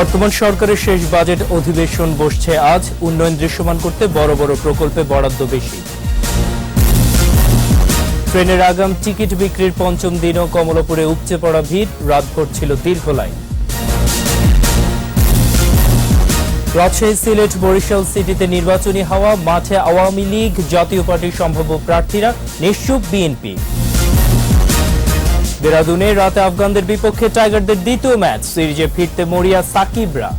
বর্তমান সরকারের শেষ বাজেট অধিবেশন বসছে আজ। উন্নয়ন দৃশ্যমান করতে বড় বড় প্রকল্পে বরাদ্দ বেশি। ট্রেনের আগাম টিকিট বিক্রির পঞ্চম দিনও কমলাপুরে উপচে পড়া ভিড়। রাতভর ছিল দীর্ঘ লাইন। রাজশাহী, সিলেট, বরিশাল সিটিতে নির্বাচনী হাওয়া। মাঠে আওয়ামী লীগ, জাতীয় পার্টির সম্ভাব্য প্রার্থীরা নিশ্চুপ বিএনপি। দেরাদুনে রাতে আফগানদের বিপক্ষে টাইগারদের দ্বিতীয় ম্যাচ, সিরিজে ফিরতে মরিয়া সাকিবরা।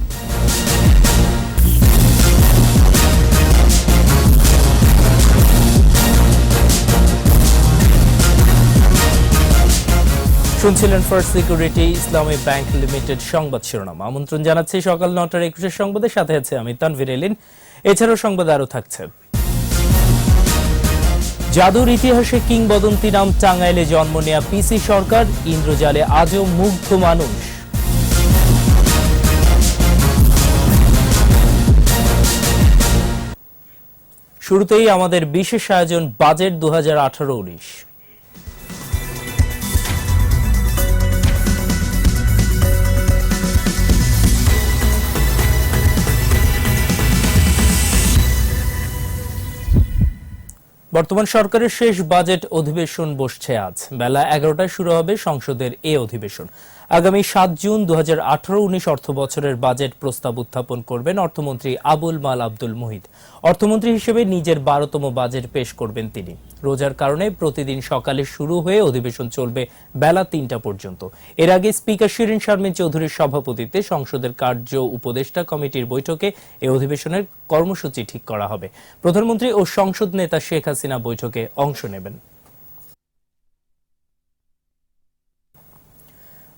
শুনছিলেন first security Islami bank limited সংবাদ শিরোনাম। আমন্ত্রণ জানাচ্ছি সকাল নটার একুশের সংবাদের সাথে আছে আমি তানভীর এলিন। এছাড়াও সংবাদ আরও থাকছে। জাদুর ইতিহাসে কিংবদন্তি নাম টাঙ্গাইলে জন্ম নেয়া পিসি সরকার, ইন্দ্রজালে আজও মুগ্ধ মানুষ। শুরুতেই আমাদের বিশেষ আয়োজন বাজেট দু হাজার বর্তমান সরকারের শেষ বাজেট অধিবেশন বসছে আজ। বেলা এগারোটায় শুরু হবে সংসদের এ অধিবেশন। আগামী সাত জুন দু হাজার আঠারো উনিশ অর্থ বছরের বাজেট প্রস্তাব উত্থাপন করবেন অর্থমন্ত্রী আবুল মাল আব্দুল মুহিত। অর্থমন্ত্রী হিসেবে নিজের বারোতম বাজেট পেশ করবেন তিনি। রোজার কারণে প্রতিদিন সকালে শুরু হয়ে অধিবেশন চলবে বেলা তিনটা পর্যন্ত। এর আগে স্পিকার শিরিন শারমিন চৌধুরীর সভাপতিত্বে সংসদের কার্য উপদেষ্টা কমিটির বৈঠকে এ অধিবেশনের কর্মসূচি ঠিক করা হবে। প্রধানমন্ত্রী ও সংসদ নেতা শেখ হাসিনা বৈঠকে অংশ নেবেন।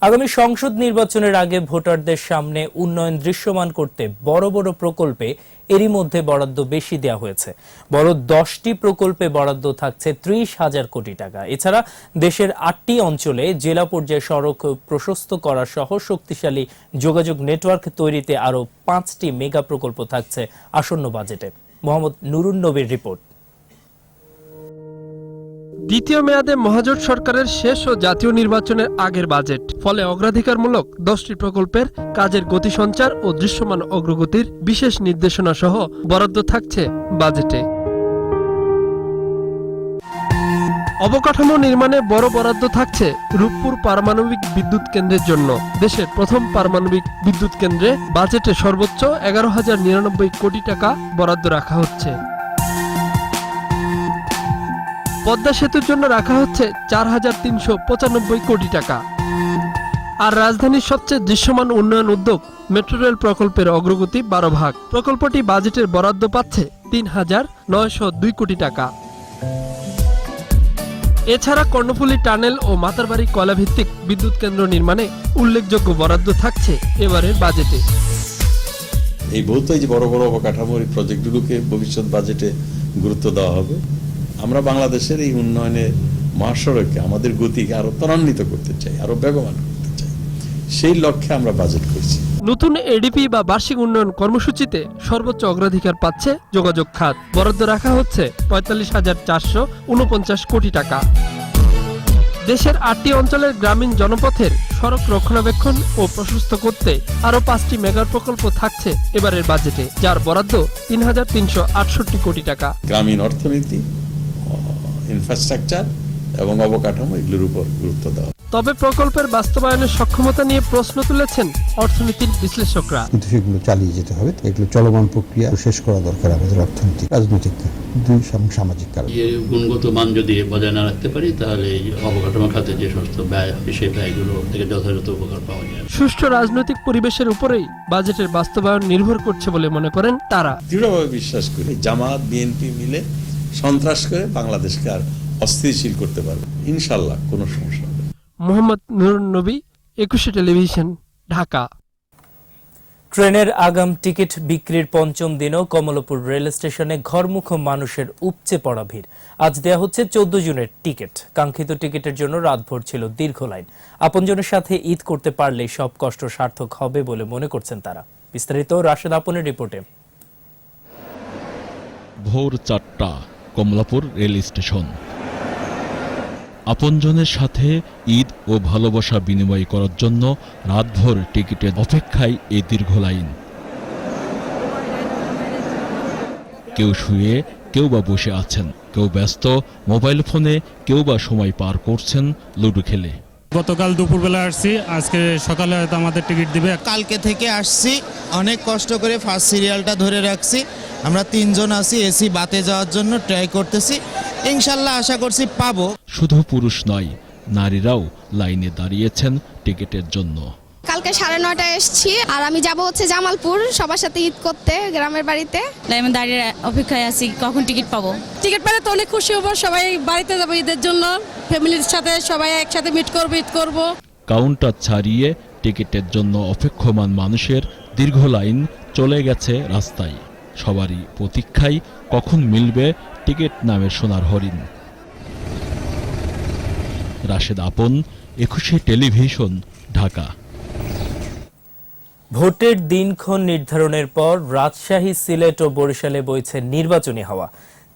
আগামী সংসদ নির্বাচনের আগে ভোটারদের সামনে উন্নয়ন দৃশ্যমান করতে বড় বড় প্রকল্পে এরই মধ্যে বরাদ্দ বেশি দেওয়া হয়েছে। বড় দশটি প্রকল্পে বরাদ্দ থাকছে ত্রিশ হাজার কোটি টাকা। এছাড়া দেশের আটটি অঞ্চলে জেলা পর্যায়ে সড়ক প্রশস্ত করা সহ শক্তিশালী যোগাযোগ নেটওয়ার্ক তৈরিতে আরও পাঁচটি মেগা প্রকল্প থাকছে আসন্ন বাজেটে। মোহাম্মদ নুরুন নবীর রিপোর্ট। দ্বিতীয় মেয়াদে মহাজোট সরকারের শেষ ও জাতীয় নির্বাচনের আগের বাজেট। ফলে অগ্রাধিকারমূলক দশটি প্রকল্পের কাজের গতি সঞ্চার ও দৃশ্যমান অগ্রগতির বিশেষ নির্দেশনা সহ বরাদ্দ থাকছে বাজেটে। অবকাঠামো নির্মাণে বড় বরাদ্দ থাকছে রূপপুর পারমাণবিক বিদ্যুৎ কেন্দ্রের জন্য। দেশের প্রথম পারমাণবিক বিদ্যুৎ কেন্দ্রে বাজেটে সর্বোচ্চ এগারো হাজার নিরানব্বই কোটি টাকা বরাদ্দ রাখা হচ্ছে। পদ্মা সেতুর জন্য রাখা হচ্ছে চার হাজার তিনশো পঁচানব্বই কোটি টাকা। আর রাজধানীর সবচেয়ে দৃশ্যমান উন্নয়ন উদ্যোগ মেট্রো রেল প্রকল্পের অগ্রগতি বারো ভাগ। প্রকল্পটি বাজেটের বরাদ্দ পাচ্ছে তিন হাজার নয়শো দুই কোটি টাকা। এছাড়া কর্ণফুলী টানেল ও মাতারবাড়ি কয়লাভিত্তিক বিদ্যুৎ কেন্দ্র নির্মাণে উল্লেখযোগ্য বরাদ্দ থাকছে এবারের বাজেটে। এই বলতে যে বড় বড় অবকাঠামোর এই প্রজেক্টগুলোকে ভবিষ্যৎ বাজেটে গুরুত্ব দেওয়া হবে। আমরা বাংলাদেশের এই উন্নয়নের মহাসড়ককে আমাদের গতিকে আরও ত্বরান্বিত করতে চাই আরও বেগবান করতে চাই। সেই লক্ষ্যে আমরা বাজেট করছি। নতুন এডিপি বা বার্ষিক উন্নয়ন কর্মসূচিতে সর্বোচ্চ অগ্রাধিকার পাচ্ছে যোগাযোগ খাত। বরাদ্দ রাখা হচ্ছে পঁয়তাল্লিশ হাজার চারশো উনপঞ্চাশ কোটি টাকা। দেশের আটটি অঞ্চলের গ্রামীণ জনপথের সড়ক রক্ষণাবেক্ষণ ও প্রশস্ত করতে আরও পাঁচটি মেগা প্রকল্প থাকছে এবারের বাজেটে যার বরাদ্দ তিন হাজার তিনশো আটষট্টি কোটি টাকা। গ্রামীণ অর্থনীতি ইনফ্রাস্ট্রাকচার এবং অবকাঠামো এগুলোর উপর গুরুত্ব দেওয়া। তবে প্রকল্পের বাস্তবায়নের সক্ষমতা নিয়ে প্রশ্ন তুলেছেন অর্থনীতির বিশ্লেষকরা। কিন্তু সেগুলো চালিয়ে যেতে হবে এগুলো চলমান প্রক্রিয়া শেষ করা দরকার আমাদের অর্থনৈতিক রাজনৈতিক দুই সামাজিক কারণ। গুণগত মান যদি বজায় না রাখতে পারি তাহলে এই অবকাঠামো খাতে যে সমস্ত ব্যয় সেই ব্যয়গুলো থেকে যথাযথ উপকার পাওয়া যায়। সুষ্ঠু রাজনৈতিক পরিবেশের উপরেই বাজেটের বাস্তবায়ন নির্ভর করছে বলে মনে করেন তারা। দৃঢ়ভাবে বিশ্বাস করি জামাত বিএনপি মিলে সন্ত্রাস করে বাংলাদেশকে আর অস্থিতিশীল করতে পারবে ইনশাল্লাহ কোনো সমস্যা হবে মোহাম্মদ নুরুন নবী একুশে টেলিভিশন ঢাকা। ট্রেনের আগাম টিকিট বিক্রির পঞ্চম দিনও কমলাপুর রেল স্টেশনে ঘরমুখ মানুষের উপচে পড়া ভিড়। আজ দেয়া হচ্ছে চোদ্দ জুনের টিকিট। কাঙ্ক্ষিত টিকিটের জন্য রাতভর ছিল দীর্ঘ লাইন। আপনজনের সাথে ঈদ করতে পারলে সব কষ্ট সার্থক হবে বলে মনে করছেন তারা। বিস্তারিত রাশেদ আপনের রিপোর্টে। ভোর চারটা। Kamalapur rail station. আপনজনের সাথে ঈদ ও ভালোবাসা বিনিময় করার জন্য রাতভর টিকিটের অপেক্ষায় এই দীর্ঘ লাইন। কেউ শুয়ে, কেউ বা বসে আছেন, কেউ ব্যস্ত, মোবাইল ফোনে কেউ বা সময় পার করছেন লুডো খেলে। গতকাল দুপুরবেলা আসছি। আজকে সকালে হয়তো আমাদের টিকিট দিবে। কালকে থেকে আসছি। অনেক কষ্ট করে ফার্স্ট সিরিয়ালটা ধরে রাখছি। আমরা তিনজন আছি এসি বাতে যাওয়ার জন্য ট্রাই করতেছি। ইনশাল্লাহ আশা করছি পাবো। শুধু পুরুষ নয় নারীরাও লাইনে দাঁড়িয়েছেন টিকিটের জন্য। কালকে সাড়ে নয়টায় এসছি। আর আমি যাব হচ্ছে জামালপুর সবার সাথে ঈদ করতে গ্রামের বাড়িতে। আমি দাঁড়িয়ে অপেক্ষায় আছি কখন টিকিট পাবো? টিকিট পেলে তো অনেক খুশি হব সবাই বাড়িতে যাব ঈদের জন্য। ফ্যামিলির সাথে সবাই একসাথে মিট করব ঈদ করব। কাউন্টার ছাড়িয়ে টিকিটের জন্য অপেক্ষমান মানুষের দীর্ঘ লাইন চলে গেছে রাস্তায়। সবারই প্রতীক্ষায় কখন মিলবে টিকিট নামের সোনার হরিণ। রাশেদ আপন একুশে টেলিভিশন ঢাকা। ভোটের দিনক্ষণ নির্ধারণের পর রাজশাহী, সিলেট ও বরিশালে বইছে নির্বাচনী হাওয়া।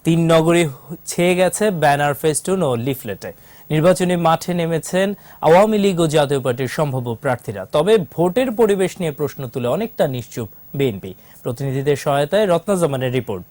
তিন নগরী ছেয়ে গেছে ব্যানার, ফেস্টুন ও লিফলেটে। নির্বাচনী মাঠে নেমেছেন আওয়ামী লীগ ও জাতীয় পার্টির সম্ভাব্য প্রার্থীরা। তবে ভোটের পরিবেশ নিয়ে প্রশ্ন তুলে অনেকটা নিশ্চুপ বিএনপি। প্রতিনিধিদের সহায়তায় রত্নাজামানের রিপোর্ট।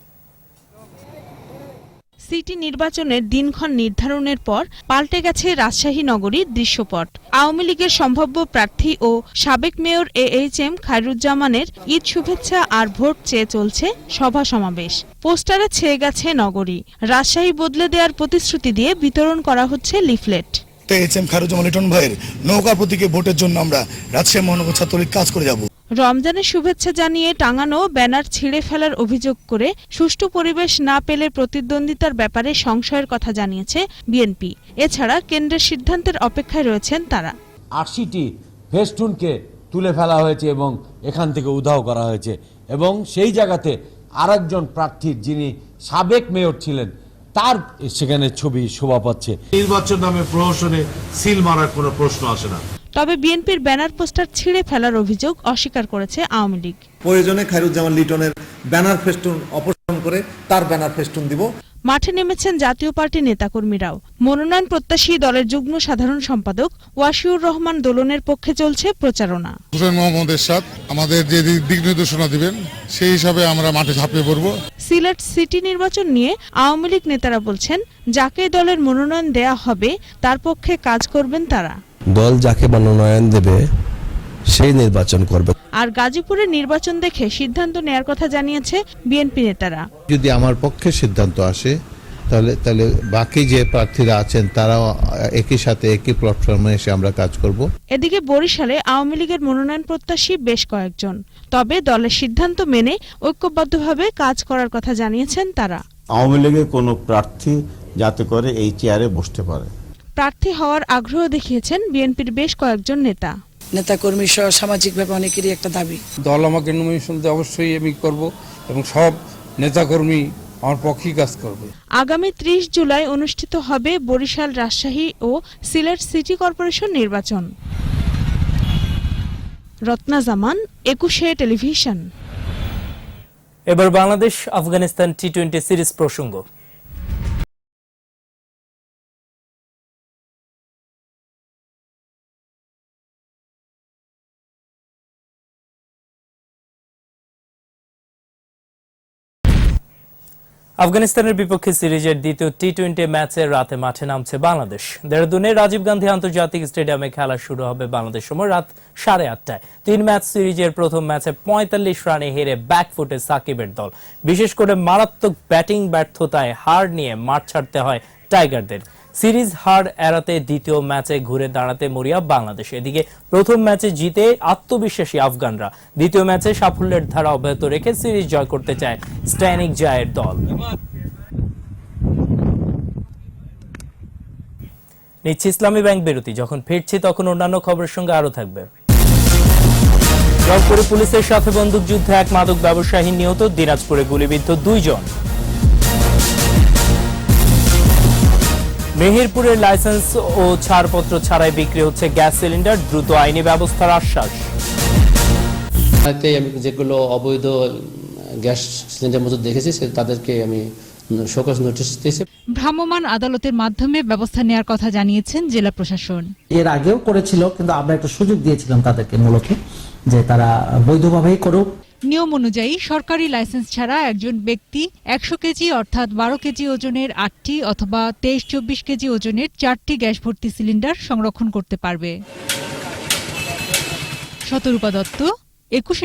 সিটি নির্বাচনের দিনক্ষণ নির্ধারণের পর পাল্টে গেছে রাজশাহী নগরীর দৃশ্যপট। আওয়ামী লীগের সম্ভাব্য প্রার্থী ও সাবেক মেয়র এ এইচ এম খায়রুজ্জামানের ঈদ শুভেচ্ছা আর ভোট চেয়ে চলছে সভা সমাবেশ। পোস্টারে ছেয়ে গেছে নগরী। রাজশাহী বদলে দেওয়ার প্রতিশ্রুতি দিয়ে বিতরণ করা হচ্ছে leaflet. H M Kharuzzaman Liton ভাইয়ের নৌকা প্রতীকে ভোটের জন্য আমরা রাজশাহী মহানগর ছাত্রলীগ কাজ করে যাব। রমজানের শুভেচ্ছা জানিয়ে টাঙানো ব্যানার ছিঁড়ে ফেলার অভিযোগ করে সুষ্ঠু পরিবেশ না পেলে প্রতিদ্বন্দ্বিতার ব্যাপারে সংশয়ের কথা জানিয়েছে বিএনপি। এছাড়া কেন্দ্রের সিদ্ধান্তের অপেক্ষায় রয়েছেন তারা। আশিটি ফেস্টুনকে তুলে ফেলা হয়েছে এবং এখান থেকে উধাও করা হয়েছে এবং সেই জায়গাতে আরেকজন প্রার্থীর যিনি সাবেক মেয়র ছিলেন তার সেখানে ছবি শোভা পাচ্ছে। নির্বাচন নামে প্রহসনে সিল মারার কোনো প্রশ্ন আসে না। তবে বিএনপির ব্যানার পোস্টার ছিঁড়ে ফেলার অভিযোগ অস্বীকার করেছে আওয়ামী লীগ। প্রয়োজনে খায়রুজ্জামান লিটনের ব্যানার ফেস্টুন অপসারণ করে তার ব্যানার ফেস্টুন দিব। মাঠে নেমেছেন জাতীয় পার্টি নেতাকর্মীরাও। মনোনয়ন প্রত্যাশী দলের যুগ্ম সাধারণ সম্পাদক ওয়াশিউর রহমান দোলনের পক্ষে চলছে প্রচারণা। হুসেন মোহাম্মদ এরশাদ আমাদের যে দিক নির্দেশনা দিবেন সেই হিসাবে আমরা মাঠে ঝাঁপিয়ে পড়ব। সিলেট সিটি নির্বাচন নিয়ে আওয়ামী লীগ নেতারা বলছেন যাকে দলের মনোনয়ন দেয়া হবে তার পক্ষে কাজ করবেন তারা। দল যাকে মনোনয়ন দেবে সেই নির্বাচন করবে। আর গাজীপুরের নির্বাচন দেখে সিদ্ধান্ত নেয়ার কথা জানিয়েছে বিএনপি নেতারা। যদি আমার পক্ষে সিদ্ধান্ত আসে তাহলে তাহলে বাকি যে প্রার্থীরা আছেন তারাও একই সাথে একই প্ল্যাটফর্মে এসে আমরা কাজ করব। এদিকে বরিশালে আওয়ামী লীগের মনোনয়ন প্রত্যাশী বেশ কয়েকজন। তবে দলের সিদ্ধান্ত মেনে ঐক্যবদ্ধভাবে কাজ করার কথা জানিয়েছেন তারা। আওয়ামী লীগের কোনো প্রার্থী যাতে করে এই চেয়ারে বসতে পারে। প্রার্থী হওয়ার আগ্রহ দেখিয়েছেন বিএনপির বেশ কয়েকজন নেতা। নেতাকর্মী সহ সামাজিক সামাজিকভাবে অনেকেরই একটা দাবি। দল আমাকে নমিনেশন দিয়ে অবশ্যই আমি করব এবং সব নেতাকর্মী আমার পক্ষেই কাজ করবে। আগামী ত্রিশ জুলাই অনুষ্ঠিত হবে বরিশাল রাজশাহী ও সিলেট সিটি কর্পোরেশন নির্বাচন। রত্না জামান একুশে টেলিভিশন। এবার Bangladesh Afghanistan T twenty series প্রসঙ্গ। আফগানিস্তানের বিপক্ষে সিরিজের দ্বিতীয় টি টোয়েন্টি ম্যাচে রাতে মাঠে নামছে বাংলাদেশ। দেহরাদুনে রাজীব গান্ধী আন্তর্জাতিক স্টেডিয়ামে খেলা শুরু হবে বাংলাদেশ সময় রাত সাড়ে আটটায়। তিন ম্যাচ সিরিজের প্রথম ম্যাচে পঁয়তাল্লিশ রানে হেরে ব্যাকফুটে সাকিবের দল। বিশেষ করে মারাত্মক ব্যাটিং ব্যর্থতায় হার নিয়ে মাঠ ছাড়তে হয় টাইগারদের। সিরিজ হার এড়াতে দ্বিতীয় ম্যাচে ঘুরে দাঁড়াতে মরিয়া বাংলাদেশ। এদিকে প্রথম ম্যাচে জিতে আত্মবিশ্বাসী আফগানরা। দ্বিতীয় ম্যাচে সাফল্যের ধারা অব্যাহত রেখে সিরিজ জয় করতে চায় স্ট্যানিক জায়ের দল। নিচ্ছি ইসলামী ব্যাংক বিরতি। যখন ফিরছি তখন অন্যান্য খবরের সঙ্গে আরও থাকবে। রংপুরে পুলিশের সাথে বন্দুকযুদ্ধে এক মাদক ব্যবসায়ী নিহত। দিনাজপুরে গুলিবিদ্ধ দুইজন। মেহেরপুরের লাইসেন্স ও ছাড়পত্র ছাড়াই বিক্রি হচ্ছে গ্যাস সিলিন্ডার দ্রুত আইনি ব্যবস্থার আশ্বাস। যেগুলো অবৈধ গ্যাস সিলিন্ডার মজুদ দেখেছি সে তাদেরকে আমি শোকজ নোটিশ দিয়েছে। ভ্রাম্যমাণ আদালতের মাধ্যমে ব্যবস্থা নেওয়ার কথা জানিয়েছেন জেলা প্রশাসন। এর আগেও করেছিল কিন্তু আমরা একটা সুযোগ দিয়েছিলাম তাদেরকে মূলত যে তারা বৈধভাবেই করুক। নিয়ম অনুযায়ী সরকারি লাইসেন্স ছাড়া একজন ব্যক্তি একশো কেজি অর্থাৎ বারো কেজি ওজনের আটটি অথবা তেইশ চব্বিশ কেজি ওজনের চারটি গ্যাস ভর্তি সিলিন্ডার সংরক্ষণ করতে পারবে।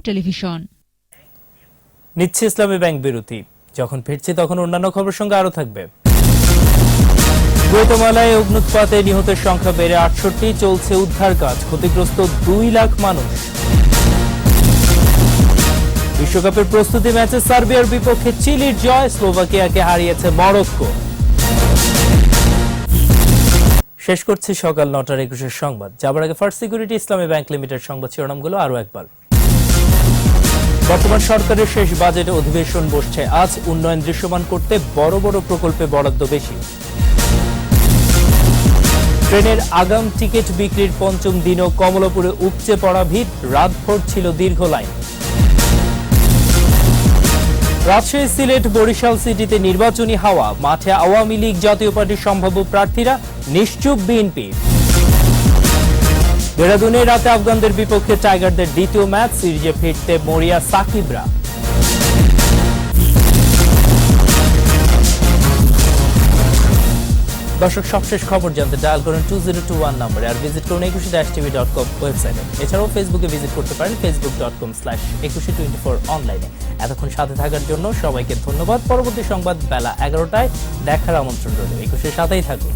টেলিভিশন। নিচ্ছে ইসলামী ব্যাংক বিরতি। যখন ফিরছি তখন অন্যান্য খবর সঙ্গে আরও থাকবে। গৌতমালায় অগ্নুৎপাতে নিহতের সংখ্যা বেড়ে আটষট্টি, চলছে উদ্ধার কাজ ক্ষতিগ্রস্ত দুই লাখ মানুষ। বিশ্বকাপের প্রস্তুতি ম্যাচে সার্বিয়ার বিপক্ষে চিলির জয় স্লোভাকিয়াকে হারিয়েছে মরক্কো। শেষ করছি সকাল নটার একুশের সংবাদ। যাবার আগে first security Islami bank limited সংবাদ শিরোনামগুলো আরও একবার। বর্তমান সরকারের শেষ বাজেট অধিবেশন বসছে। আজ উন্নয়ন দৃশ্যমান করতে বড় বড় প্রকল্পে বরাদ্দ বেশি। ট্রেনের আগাম টিকিট বিক্রির পঞ্চম দিনও কমলাপুরে উপচে পড়া ভিড়। রাতভর ছিল দীর্ঘ লাইন। রাজশাহী সিলেট বরিশাল সিটিতে নির্বাচনী হাওয়া, মাঠে আওয়ামী লীগ জাতীয় পার্টির সম্ভাব্য প্রার্থীরা নিশ্চুপ বিএনপি। দেরাদুনে রাতে আফগানদের বিপক্ষে টাইগারদের দ্বিতীয় ম্যাচ, সিরিজে ফিরতে মরিয়া সাকিবরা। দর্শক, সবশেষ খবর জানতে ডায়াল করুন টু জিরো টু ওয়ান নম্বরে আর ভিজিট করুন একুশে ড্যাশ টিভি ডট কম ওয়েবসাইটে। এছাড়াও ফেসবুকে ভিজিট করতে পারেন Facebook dot com slash Ekushey twenty four অনলাইনে এতক্ষণ সাথে থাকার জন্য সবাইকে ধন্যবাদ। পরবর্তী সংবাদ বেলা এগারোটায় দেখার আমন্ত্রণ রইল। একুশে সাথেই থাকুন।